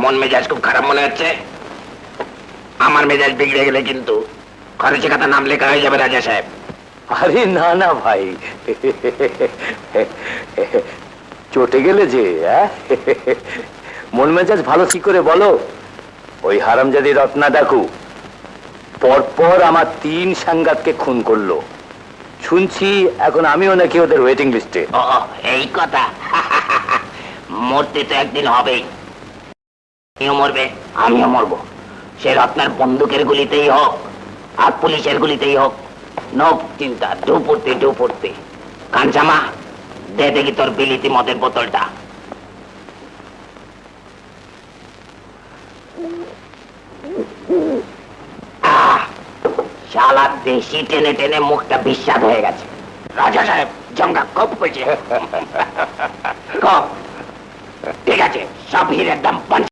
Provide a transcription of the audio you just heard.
মন মেজাজ খুব খারাপ মনে হচ্ছে। আমার মেজাজ বিগড়ে গেলে কিন্তু খরচে খাতা নাম লেখা হয়ে যাবে রাজা সাহেব। আরে না না ভাই। চটে গেলে যে? মন মেজাজ ভালো কি করে বলো? ওই হারামজাদি রত্না দেখু। পরপর আমার তিন সাংঘাতকে খুন করল। শুনছি এখন আমিও নাকি ওদের ওয়েটিং লিস্টে এই কথা। মরতে তো একদিন হবেই। আমিও মরবে, আমিও মরবো। সে রত্নার বন্দুকের গুলিতেই হোক আর পুলিশের গুলিতেই হোক নো চিন্তা ডু পড়তে ডু পড়তে। কাঞ্চামা, দে দেখি তোর বিলিতি মদের বোতলটা। দেশি টেনে টেনে মুখটা বিশ্বাস হয়ে গেছে। রাজা সাহেব, জঙ্গা কপ কপ। ঠিক আছে, সব হীরের দাম